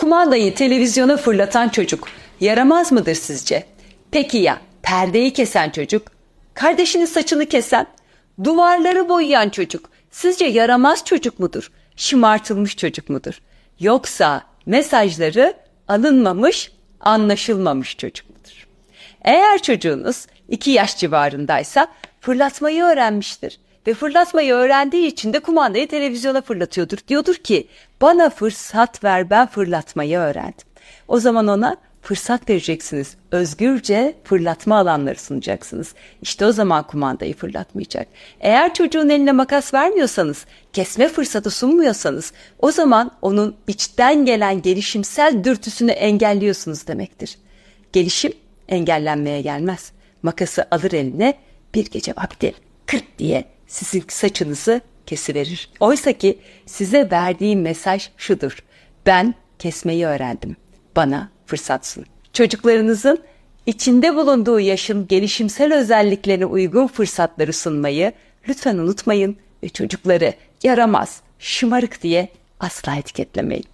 Kumandayı televizyona fırlatan çocuk yaramaz mıdır sizce? Peki ya perdeyi kesen çocuk, kardeşinin saçını kesen, duvarları boyayan çocuk sizce yaramaz çocuk mudur? Şımartılmış çocuk mudur? Yoksa mesajları alınmamış, anlaşılmamış çocuk mudur? Eğer çocuğunuz 2 yaş civarındaysa fırlatmayı öğrenmiştir. Ve fırlatmayı öğrendiği için de kumandayı televizyona fırlatıyordur. Diyordur ki bana fırsat ver ben fırlatmayı öğrendim. O zaman ona fırsat vereceksiniz. Özgürce fırlatma alanları sunacaksınız. İşte o zaman kumandayı fırlatmayacak. Eğer çocuğun eline makas vermiyorsanız, kesme fırsatı sunmuyorsanız o zaman onun içten gelen gelişimsel dürtüsünü engelliyorsunuz demektir. Gelişim engellenmeye gelmez. Makası alır eline bir gece vakti kırt diye sizin saçınızı kesiverir. Oysa ki size verdiği mesaj şudur. Ben kesmeyi öğrendim. Bana fırsat sun. Çocuklarınızın içinde bulunduğu yaşın gelişimsel özelliklerine uygun fırsatları sunmayı lütfen unutmayın ve çocukları yaramaz, şımarık diye asla etiketlemeyin.